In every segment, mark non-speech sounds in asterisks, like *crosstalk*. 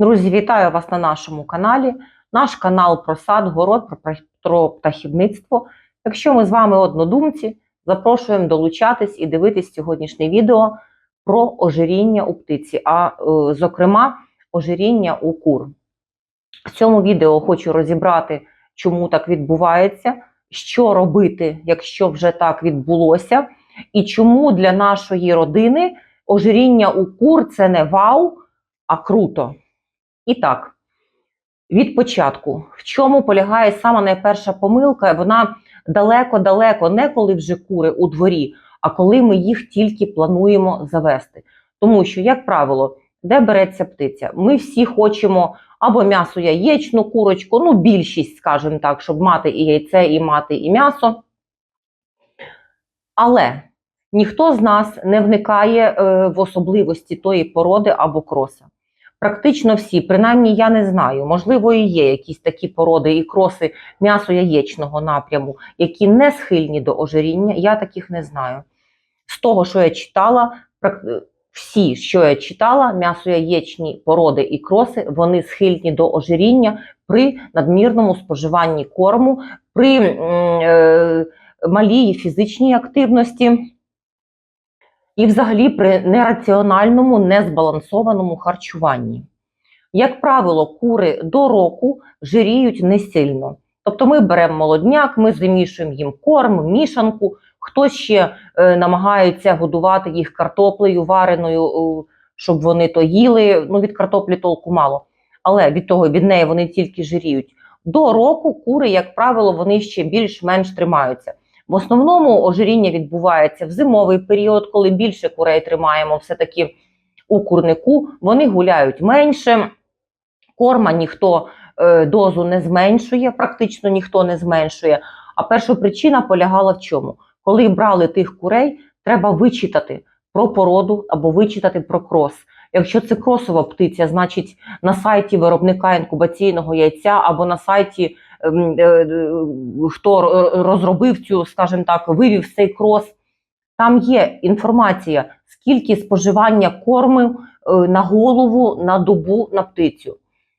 Друзі, вітаю вас на нашому каналі. Наш канал про сад, город, про птахівництво. Якщо ми з вами однодумці, запрошуємо долучатись і дивитись сьогоднішнє відео про ожиріння у птиці, а е, зокрема, ожиріння у кур. В цьому відео хочу розібрати, чому так відбувається, що робити, якщо вже так відбулося, і чому для нашої родини ожиріння у кур це не вау, а круто. І так, від початку, в чому полягає сама найперша помилка? Вона далеко-далеко, не коли вже кури у дворі, а коли ми їх тільки плануємо завести. Тому що, як правило, де береться птиця? Ми всі хочемо або м'ясо яєчну курочку, ну більшість, скажімо так, щоб мати і яйце, і мати і м'ясо. Але ніхто з нас не вникає е, в особливості тої породи або кроса. Практично всі, принаймні я не знаю, можливо, і є якісь такі породи і кроси м'ясо яєчного напряму, які не схильні до ожиріння. Я таких не знаю. З того, що я читала, всі, що я читала, м'ясо яєчні породи і кроси, вони схильні до ожиріння при надмірному споживанні корму, при е, малій фізичній активності. І взагалі при нераціональному, незбалансованому харчуванні. Як правило, кури до року жиріють не сильно. Тобто ми беремо молодняк, ми замішуємо їм корм, мішанку, хтось ще е, намагається годувати їх картоплею вареною, е, щоб вони то їли. Ну, від картоплі толку мало. Але від того від неї вони тільки жиріють. До року кури, як правило, вони ще більш-менш тримаються. В основному ожиріння відбувається в зимовий період, коли більше курей тримаємо все-таки у курнику. Вони гуляють менше, корма ніхто е, дозу не зменшує, практично ніхто не зменшує. А перша причина полягала в чому? Коли брали тих курей, треба вичитати про породу або вичитати про крос. Якщо це кросова птиця, значить на сайті виробника інкубаційного яйця або на сайті хто розробив цю, скажімо так, вивів цей крос, там є інформація, скільки споживання корму е, на голову на добу на птицю.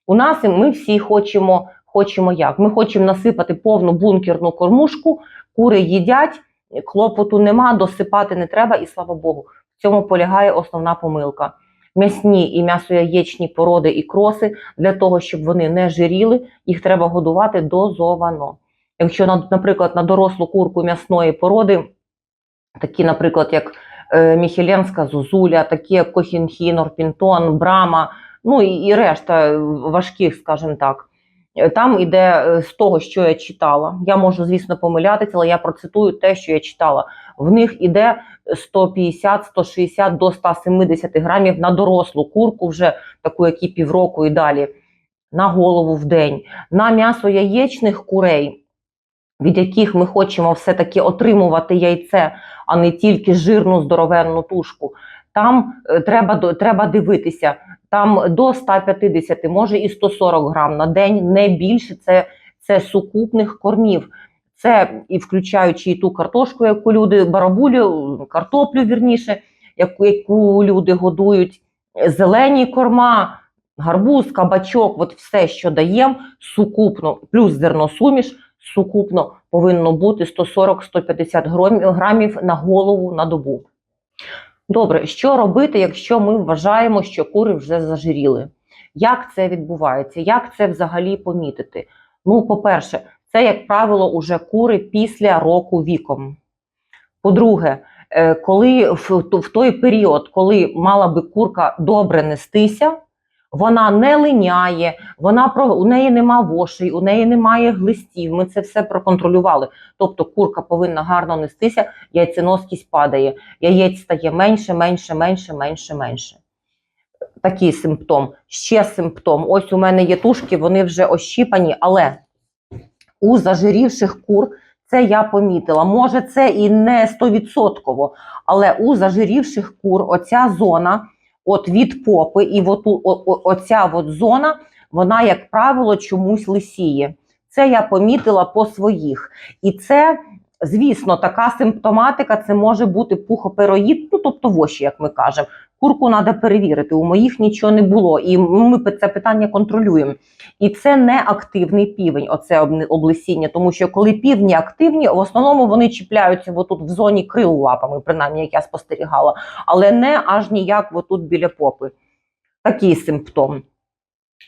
У нас ми всі хочемо, хочемо як? Ми хочемо насипати повну бункерну кормушку, кури їдять, клопоту нема, досипати не треба, і слава Богу. В цьому полягає основна помилка. М'ясні і м'ясо-яєчні породи і кроси для того, щоб вони не жиріли, їх треба годувати дозовано. Якщо, наприклад, на дорослу курку м'ясної породи, такі, наприклад, як е, Міхеленська зозуля, такі як Кохінхінор, Пінтон, Брама, ну і, і решта важких, скажімо так. Там іде е, з того, що я читала. Я можу, звісно, помилятися, але я процитую те, що я читала. В них іде 150, 160 до 170 грамів на дорослу курку, вже таку, як і півроку і далі, на голову в день. На м'ясо яєчних курей, від яких ми хочемо все-таки отримувати яйце, а не тільки жирну здоровенну тушку. Там е, треба, треба дивитися. Там до 150, може і 140 грам на день, не більше. Це, це сукупних кормів. Це і включаючи і ту картошку, яку люди барабулю, картоплю вірніше, яку, яку люди годують, зелені корма, гарбуз, кабачок, от все, що даємо, сукупно, плюс зерносуміш, сукупно повинно бути 140-150 грамів на голову на добу. Добре, що робити, якщо ми вважаємо, що кури вже зажиріли? Як це відбувається? Як це взагалі помітити? Ну, по-перше, це, як правило, уже кури після року віком. По-друге, е, коли в, в той період, коли мала би курка добре нестися, вона не линяє, вона про у неї нема вошей, у неї немає глистів. Ми це все проконтролювали. Тобто курка повинна гарно нестися, яйценоскість падає, яєць стає менше, менше, менше, менше, менше. Такий симптом. Ще симптом. Ось у мене є тушки, вони вже ощіпані, але у зажирівших кур це я помітила. Може, це і не стовідсотково, але у зажирівших кур оця зона от від попи, і от, о- оця от зона, вона, як правило, чомусь лисіє. Це я помітила по своїх. І це, звісно, така симптоматика це може бути пухопероїд, ну тобто воші, як ми кажемо. Курку треба перевірити. У моїх нічого не було, і ми це питання контролюємо. І це не активний півень, оце облесіння, тому що коли півні активні, в основному вони чіпляються отут в зоні крил лапами, принаймні, як я спостерігала, але не аж ніяк отут біля попи. Такий симптом.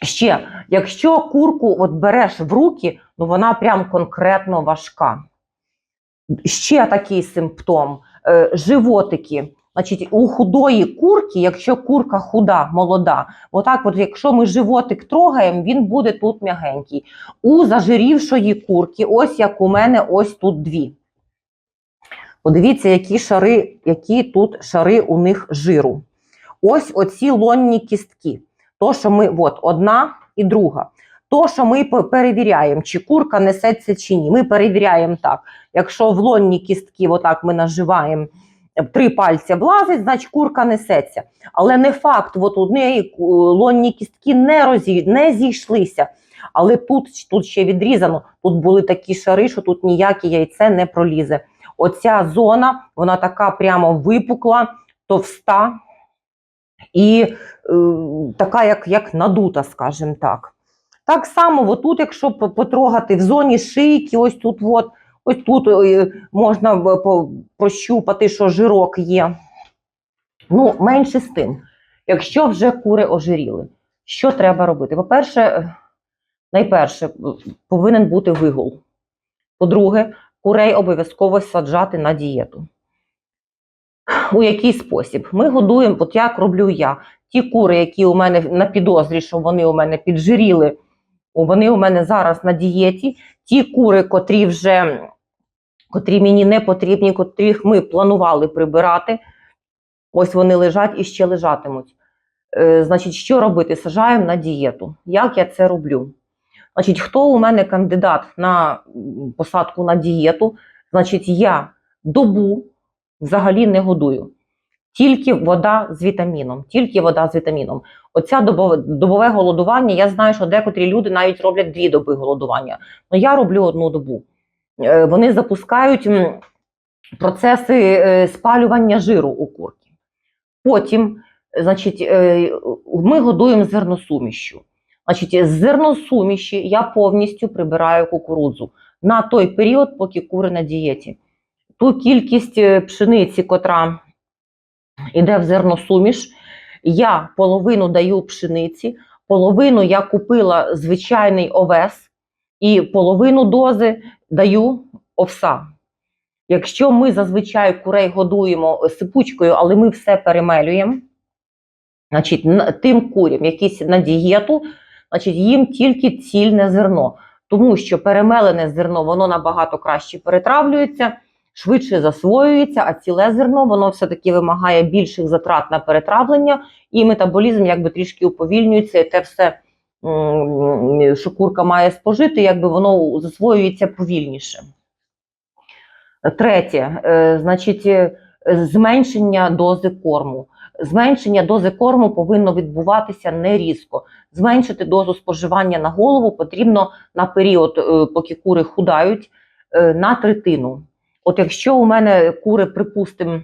Ще, якщо курку от береш в руки, ну вона прям конкретно важка. Ще такий симптом е, животики. Значить, у худої курки, якщо курка худа, молода, отак, от, якщо ми животик трогаємо, він буде тут м'ягенький. У зажирівшої курки, ось як у мене, ось тут дві. Подивіться, які шари, які тут шари у них жиру. Ось оці лонні кістки. То, що ми, от одна і друга. То, що ми перевіряємо, чи курка несеться чи ні. Ми перевіряємо так. Якщо в лонні кістки, отак ми наживаємо, три пальці влазить, значить курка несеться. Але не факт, от у неї е, лонні кістки не, розі, не зійшлися. Але тут, тут ще відрізано, тут були такі шари, що тут ніяке яйце не пролізе. Оця зона, вона така прямо випукла, товста і е, така, як, як надута, скажімо так. Так само, отут, якщо потрогати в зоні шийки, ось тут, от, ось тут е, можна прощупати, що жирок є. Ну, менше з тим. Якщо вже кури ожиріли, що треба робити? По-перше, е, найперше, е, повинен бути вигул. По-друге, курей обов'язково саджати на дієту. У який спосіб? Ми годуємо, от як роблю я. Ті кури, які у мене на підозрі, що вони у мене піджиріли, вони у мене зараз на дієті. Ті кури, котрі вже котрі мені не потрібні, котрих ми планували прибирати, ось вони лежать і ще лежатимуть. Е, значить, що робити? Сажаємо на дієту. Як я це роблю? Значить, хто у мене кандидат на посадку на дієту? Значить, я добу взагалі не годую. Тільки вода з вітаміном. Тільки вода з вітаміном. Оця добове, добове голодування. Я знаю, що декотрі люди навіть роблять дві доби голодування. Ну я роблю одну добу. Е, Вони запускають процеси е, спалювання жиру у курки. Потім, значить, е, ми годуємо зерносумішю. Значить, з зерносуміші я повністю прибираю кукурудзу на той період, поки кури на дієті. Ту кількість пшениці, котра йде в зерносуміш, я половину даю пшениці, половину я купила звичайний овес, і половину дози даю овса. Якщо ми зазвичай курей годуємо сипучкою, але ми все перемелюємо, значить, тим курям, які на дієту, значить, їм тільки цільне зерно. Тому що перемелене зерно воно набагато краще перетравлюється, швидше засвоюється, а ціле зерно воно все-таки вимагає більших затрат на перетравлення, і метаболізм якби трішки уповільнюється, і те все, що курка має спожити, якби воно засвоюється повільніше. Третє, е, значить, е, зменшення дози корму. Зменшення дози корму повинно відбуватися не різко. Зменшити дозу споживання на голову потрібно на період, е, поки кури худають, на третину. От якщо у мене кури, припустимо,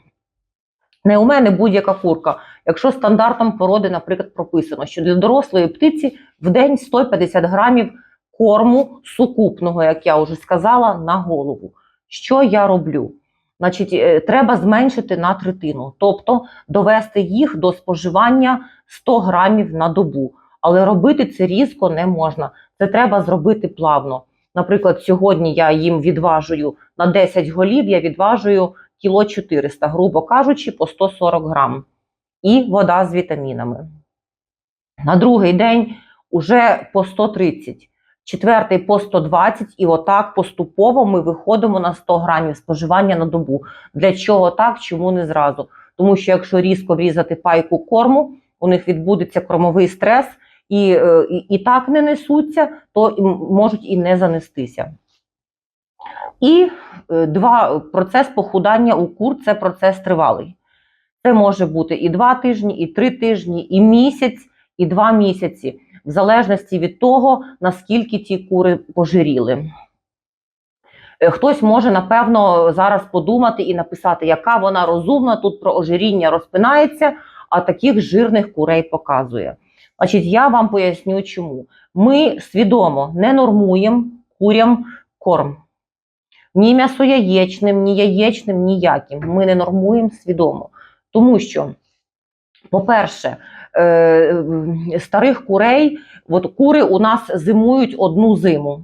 не у мене будь-яка курка, якщо стандартом породи, наприклад, прописано, що для дорослої птиці в день 150 грамів корму сукупного, як я вже сказала, на голову. Що я роблю? Значить, е, треба зменшити на третину, тобто довести їх до споживання 100 грамів на добу. Але робити це різко не можна. Це треба зробити плавно. Наприклад, сьогодні я їм відважую на 10 голів, я відважую кіло 400, грубо кажучи, по 140 грам. І вода з вітамінами. На другий день уже по 130, четвертий по 120, і отак поступово ми виходимо на 100 грамів споживання на добу. Для чого так? Чому не зразу? Тому що якщо різко врізати пайку корму, у них відбудеться кормовий стрес, і, е, і, і так не несуться, то можуть і не занестися. І е, два процес похудання у кур це процес тривалий. Це може бути і два тижні, і три тижні, і місяць, і два місяці, в залежності від того, наскільки ті кури пожиріли. Е, Хтось може, напевно, зараз подумати і написати, яка вона розумна, тут про ожиріння розпинається, а таких жирних курей показує. Значить, я вам поясню, чому. Ми свідомо не нормуємо курям корм. Ні м'ясояєчним, ні яєчним, ніяким. Ми не нормуємо свідомо. Тому що, по-перше, е, старих курей, от кури у нас зимують одну зиму.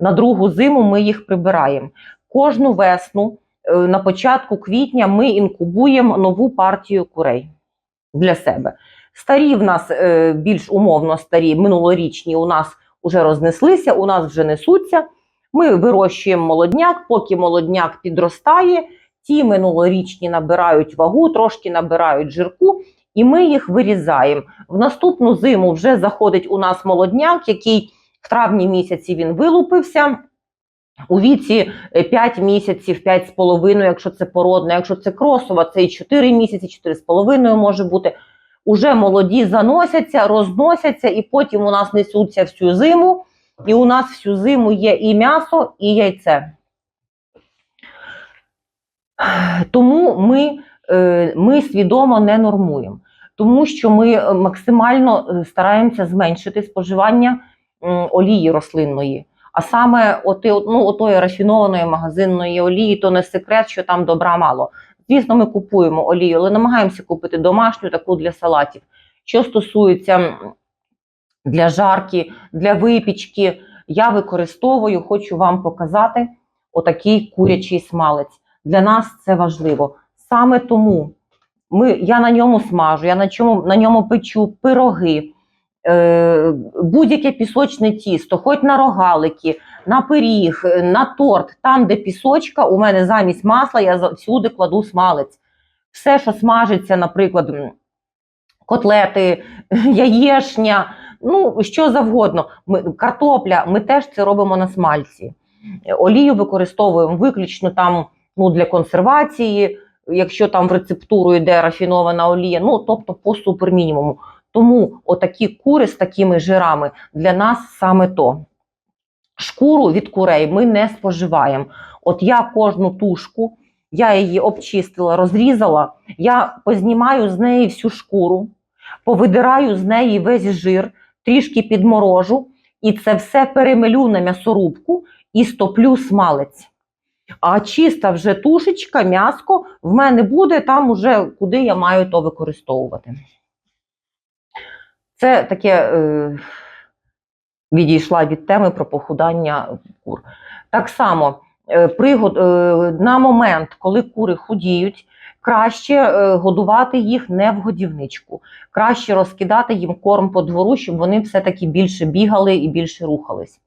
На другу зиму ми їх прибираємо. Кожну весну е, на початку квітня ми інкубуємо нову партію курей для себе. Старі в нас е, більш умовно старі, минулорічні у нас вже рознеслися, у нас вже несуться. Ми вирощуємо молодняк, поки молодняк підростає, ті минулорічні набирають вагу, трошки набирають жирку, і ми їх вирізаємо. В наступну зиму вже заходить у нас молодняк, який в травні місяці він вилупився. У віці 5 місяців, 5,5, якщо це породна, якщо це кросова, це і 4 місяці, 4,5 може бути. Уже молоді заносяться, розносяться, і потім у нас несуться всю зиму. І у нас всю зиму є і м'ясо, і яйце. Тому ми, е, ми свідомо не нормуємо, тому що ми максимально е, стараємося зменшити споживання олії рослинної. А саме оти, ну, отої рафінованої магазинної олії, то не секрет, що там добра мало. Звісно, ми купуємо олію, але намагаємося купити домашню таку для салатів. Що стосується для жарки, для випічки, я використовую, хочу вам показати отакий курячий смалець. Для нас це важливо. Саме тому ми, я на ньому смажу, я на, чому, на ньому печу пироги, е, будь-яке пісочне тісто, хоч на рогалики, на пиріг, е, на торт, там, де пісочка, у мене замість масла, я всюди кладу смалець. Все, що смажиться, наприклад, котлети, *laughs* яєшня, ну що завгодно. Ми, картопля, ми теж це робимо на смальці. Олію використовуємо виключно там ну, для консервації, якщо там в рецептуру йде рафінована олія, ну тобто по супермінімуму. Тому отакі кури з такими жирами для нас саме то. Шкуру від курей ми не споживаємо. От я кожну тушку, я її обчистила, розрізала, я познімаю з неї всю шкуру, повидираю з неї весь жир, трішки підморожу, і це все перемелю на м'ясорубку і стоплю смалець. А чиста вже тушечка, м'яско в мене буде там уже, куди я маю то використовувати. Це таке е, відійшла від теми про похудання кур. Так само, е, пригод, е, на момент, коли кури худіють, краще е, годувати їх не в годівничку. Краще розкидати їм корм по двору, щоб вони все-таки більше бігали і більше рухались.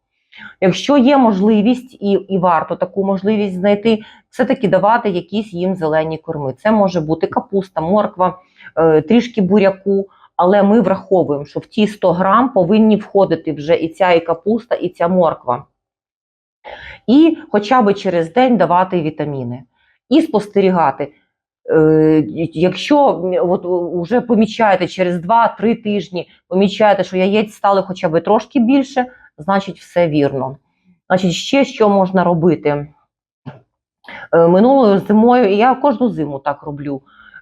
Якщо є можливість і, і варто таку можливість знайти, все-таки давати якісь їм зелені корми. Це може бути капуста, морква, е, трішки буряку, але ми враховуємо, що в ті 100 грам повинні входити вже і ця і капуста, і ця морква. І хоча б через день давати вітаміни. І спостерігати. Е, Якщо от, вже помічаєте через 2-3 тижні, помічаєте, що яєць стали хоча б трошки більше, значить все вірно. Значить, ще що можна робити? Е, Минулою зимою, і я кожну зиму так роблю.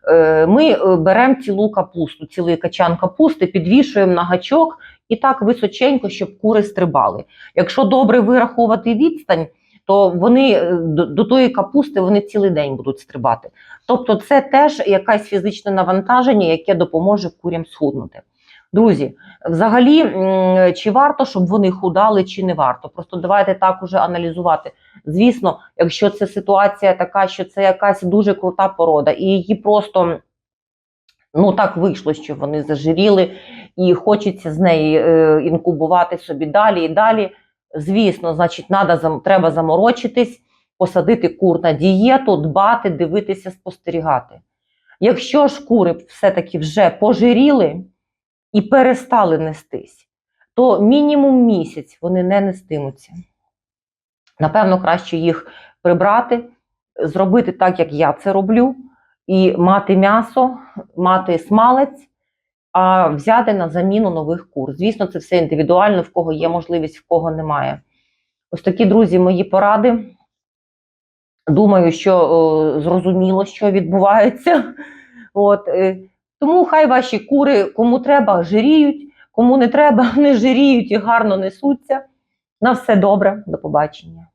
е, Ми беремо цілу капусту, цілий качан капусти, підвішуємо на гачок і так височенько, щоб кури стрибали. Якщо добре вирахувати відстань, то вони е, до, до тої капусти вони цілий день будуть стрибати. Тобто, це теж якесь фізичне навантаження, яке допоможе курям схуднути. Друзі, взагалі, чи варто, щоб вони худали, чи не варто? Просто давайте так уже аналізувати. Звісно, якщо це ситуація така, що це якась дуже крута порода, і її просто ну так вийшло, що вони зажиріли, і хочеться з неї е, інкубувати собі далі і далі. Звісно, значить, надо, треба заморочитись, посадити кур на дієту, дбати, дивитися, спостерігати. Якщо ж кури все-таки вже пожиріли і перестали нестись, то мінімум місяць вони не нестимуться. Напевно, краще їх прибрати, зробити так, як я це роблю, і мати м'ясо, мати смалець, а взяти на заміну нових кур. Звісно, це все індивідуально, в кого є можливість, в кого немає. Ось такі, друзі, мої поради. Думаю, що о, зрозуміло, що відбувається. От, е, Тому хай ваші кури, кому треба, жиріють, кому не треба, *laughs* не жиріють і гарно несуться. На все добре, до побачення.